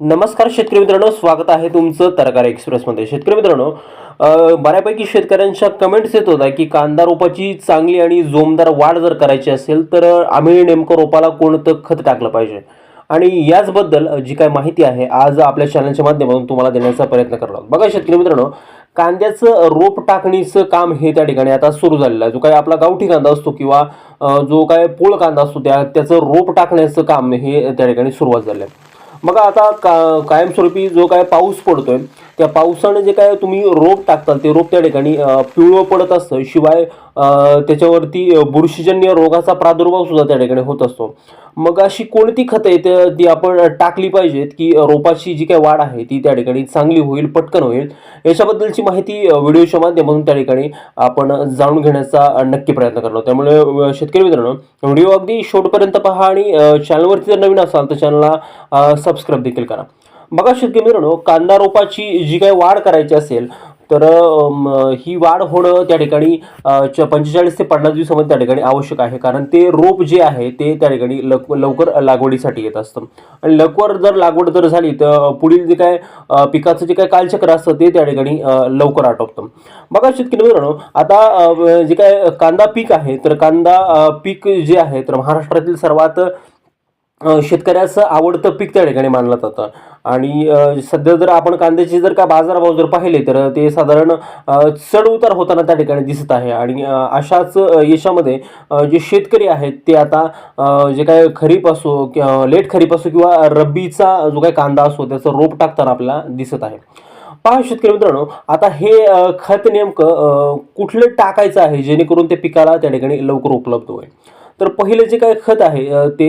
नमस्कार शेतकरी मित्रांनो स्वागत आहे तुमचं तरकार एक्सप्रेसमध्ये. शेतकरी मित्रांनो बऱ्यापैकी शेतकऱ्यांच्या कमेंट्स येत होत्या की कांदा रोपाची चांगली आणि जोमदार वाढ जर करायची असेल तर आम्ही नेमकं रोपाला कोणतं खत टाकलं पाहिजे? आणि याचबद्दल जी काय माहिती आहे आज आपल्या चॅनलच्या माध्यमातून तुम्हाला देण्याचा प्रयत्न करणार बघा शेतकरी मित्रांनो कांद्याचं रोप टाकणीचं काम हे त्या ठिकाणी आता सुरू झालेलं आहे. जो काही आपला गावठी कांदा असतो किंवा जो काय पोळ कांदा असतो त्या त्याचं रोप टाकण्याचं काम हे त्या ठिकाणी सुरुवात झालं आहे. मग आता का कायमस्वरूपी जो काय पाऊस पडतोय त्या पावसाने जे काय तुम्ही रोप टाकताल ते रोप त्या ठिकाणी पिवळं पडत असतं. शिवाय त्याच्यावरती बुरशीजन्य रोगाचा प्रादुर्भाव सुद्धा त्या ठिकाणी होत असतो. मग अशी कोणती खतं आहेत ती आपण टाकली पाहिजेत की रोपाची जी काय वाढ आहे ती त्या ठिकाणी चांगली होईल पटकन होईल? याच्याबद्दलची माहिती व्हिडिओच्या माध्यमातून त्या ठिकाणी आपण जाणून घेण्याचा नक्की प्रयत्न करणार त्यामुळे शेतकरी मित्रांनो व्हिडिओ अगदी शेवटपर्यंत पहा आणि चॅनलवरती जर नवीन असाल तर चॅनलला सबस्क्राईब देखील करा. बघा शेतकरी मित्रांनो कांदा रोपाची जी काही वाढ करायची असेल तर ही वाढ होणं त्या ठिकाणी च पंचेचाळीस ते पन्नास दिवसामध्ये त्या ठिकाणी आवश्यक आहे. कारण ते रोप जे आहे ते त्या ठिकाणी लक लवकर लागवडीसाठी येत असतं. आणि लवकर जर लागवड जर झाली तर पुढील जे काय पिकाचं जे काय कालचक्र असतं ते त्या ठिकाणी लवकर आटोपतं. बघा शेतकरी मित्रांनो आता जे काय कांदा पीक आहे तर कांदा पीक जे आहे तर महाराष्ट्रातील सर्वात शेतकऱ्याचं आवडतं पीक त्या ठिकाणी मानलं जातं. आणि सध्या जर आपण कांद्याचे जर का बाजारभाव जर पाहिले तर ते साधारण चढ उतार होताना त्या ठिकाणी दिसत आहे. आणि अशाच यशामध्ये जे शेतकरी आहेत ते आता जे काय खरीप असो किंवा लेट खरीप असो किंवा रब्बीचा जो काही कांदा असो त्याचं रोप टाकताना आपल्याला दिसत आहे. पहा शेतकरी मित्रांनो आता हे खत नेमकं कुठलं टाकायचं आहे जेणेकरून ते पिकाला त्या ठिकाणी लवकर उपलब्ध होईल? तर पहिलं जे काय खत आहे ते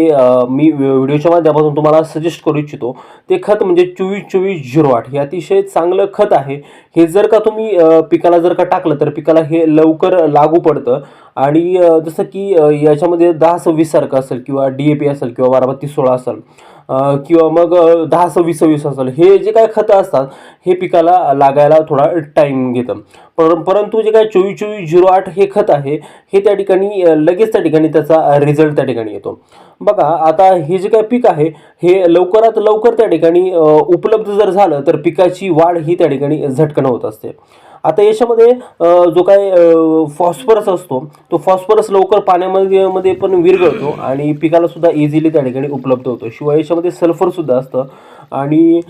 मी व्हिडिओच्या माध्यमातून तुम्हाला सजेस्ट करू इच्छितो. ते खत म्हणजे चोवीस चोवीस झिरो आठ हे अतिशय चांगलं खत आहे. हे जर का तुम्ही पिकाला जर का टाकलं तर पिकाला हे लवकर लागू पडतं. आणि जसं की याच्यामध्ये दहा सव्वीस सारखं असेल किंवा डी ए पी असेल किंवा बारा बत्तीस सोळा असेल. किंवा मग दहा सव्वीस सव्वीस असेल हे जे काय खतं असतात हे पिकाला लागायला थोडा टाईम घेतं. पर परंतु जे काय चोवीस चोवीस झिरो आठ हे खत आहे हे त्या ठिकाणी लगेच त्या ठिकाणी त्याचा रिझल्ट त्या ठिकाणी येतो. बघा आता हे जे काय पीक आहे हे लवकरात लवकर त्या ठिकाणी उपलब्ध जर झालं तर पिकाची वाढ ही त्या ठिकाणी झटकन होत असते. आता याच्यामध्ये जो काय फॉस्फरस असतो तो फॉस्फरस लवकर पाण्यामध्ये मध्ये पण विरघळतो आणि पिकाला सुद्धा इझिली त्या ठिकाणी उपलब्ध होतो. शिवाय याच्यामध्ये सल्फर सुद्धा असतं. आणि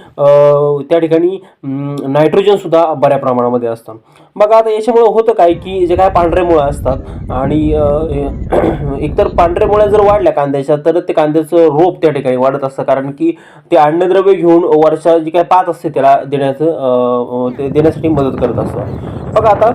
त्या ठिकाणी नायट्रोजनसुद्धा बऱ्या प्रमाणामध्ये असतं. मग आता याच्यामुळं होतं काय की जे काय पांढरे मुळं असतात आणि एकतर पांढऱ्या मुळ्या जर वाढल्या कांद्याच्या तर ते कांद्याचं रोप त्या ठिकाणी वाढत असतं. कारण की ते अन्नद्रव्य घेऊन वर्षा जी काय पात असते त्याला देण्याचं ते देण्यासाठी मदत करत असतं. बघा आता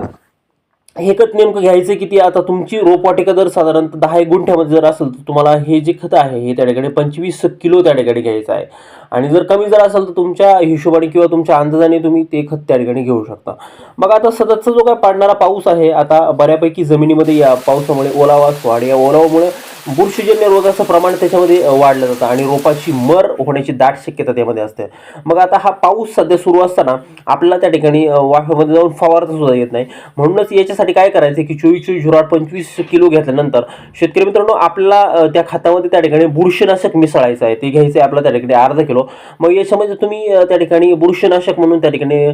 हे खत नेमकं घ्यायचं किती आता तुमची रोपवाटिका जर साधारणतः दहा एक गुंठ्यामध्ये जर असेल तर तुम्हाला हे जे खत आहे हे त्या ठिकाणी पंचवीस किलो त्या ठिकाणी घ्यायचं आहे. आणि जर कमी जर असेल तर तुमच्या हिशोबाने किंवा तुमच्या अंदाजाने तुम्ही ते खत त्या ठिकाणी घेऊ शकता. मग आता सततचा जो काय पाडणारा पाऊस आहे आता बऱ्यापैकी जमिनीमध्ये या पावसामुळे ओलावा असतो आणि या ओलावामुळे बुरशीजन्य रोगाचं प्रमाण त्याच्यामध्ये वाढलं जातं आणि रोपाची मर होण्याची दाट शक्यता त्यामध्ये असते. मग आता हा पाऊस सध्या सुरू असताना आपल्याला त्या ठिकाणी वाफेमध्ये जाऊन फवारता सुद्धा येत नाही. म्हणूनच याच्यासाठी काय करायचं की चोवीस चोवीस झुराट पंचवीस किलो घेतल्यानंतर शेतकरी मित्रांनो आपल्याला त्या खतामध्ये त्या ठिकाणी बुरशीनाशक मिसळायचं आहे. ते घ्यायचं आहे आपल्या त्या ठिकाणी अर्धा किलो. मग याच्यामध्ये तुम्ही त्या ठिकाणी बुरशीनाशक म्हणून त्या ठिकाणी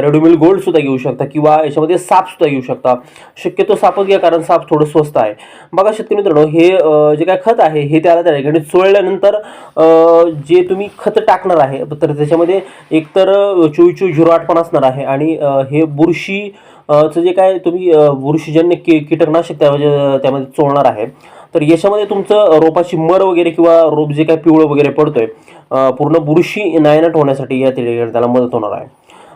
रेडोमिल गोल्ड सुद्धा घेऊ शकता किंवा याच्यामध्ये साप सुद्धा घेऊ शकता. शक्यतो सापच घ्या कारण साप थोडं स्वस्त आहे. बघा शेतकरी मित्रांनो हे जे काय खत आहे हे त्याला त्या ठिकाणी चोळल्यानंतर जे तुम्ही खत टाकणार आहे तर त्याच्यामध्ये एकतर चोवीस चोवीस झिरो आठ पण असणार आहे. आणि हे बुरशी चं जे काय तुम्ही बुरशीजन्य की कीटकनाशक त्यामध्ये त्यामध्ये चोळणार आहे तर याच्यामध्ये तुमचं रोपाची मर वगैरे किंवा रोप जे काय पिवळं वगैरे पडतोय आहे पूर्ण बुरशी नायनाट होण्यासाठी या ठिकाणी त्याला मदत होणार आहे.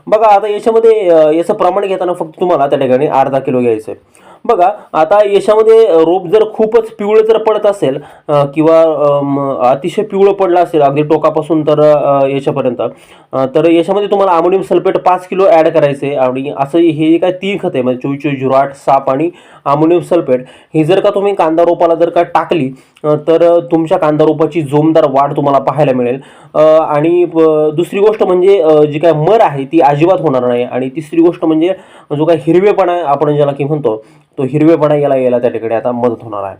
बघा आता याच्यामध्ये याचं प्रमाण घेताना फक्त तुम्हाला त्या ठिकाणी अर्धा किलो घ्यायचं आहे बघा आता याच्यामध्ये रोप जर खूपच पिवळं जर पडत असेल किंवा अतिशय पिवळं पडलं असेल अगदी टोकापासून तर याच्यापर्यंत तर याच्यामध्ये तुम्हाला अमोनियम सल्फेट पाच किलो ॲड करायचे आहे आणि असं हे काय तीन खत आहे. म्हणजे चोवीस चोवीस झिरो आठ साप आणि अमोनियम सल्फेट ही जर का तुम्ही कांदा रोपाला जर का टाकली तर तुमच्या कांदा रोपाची जोमदार वाढ तुम्हाला पाहायला मिळेल. आणि दुसरी गोष्ट म्हणजे जी काय मर आहे ती अजिबात होणार नाही. आणि तिसरी गोष्ट म्हणजे जो काय हिरवेपणा आपण ज्याला की म्हणतो तो हिरवेपणा याला यायला त्या ठिकाणी आता मदत होणार आहे.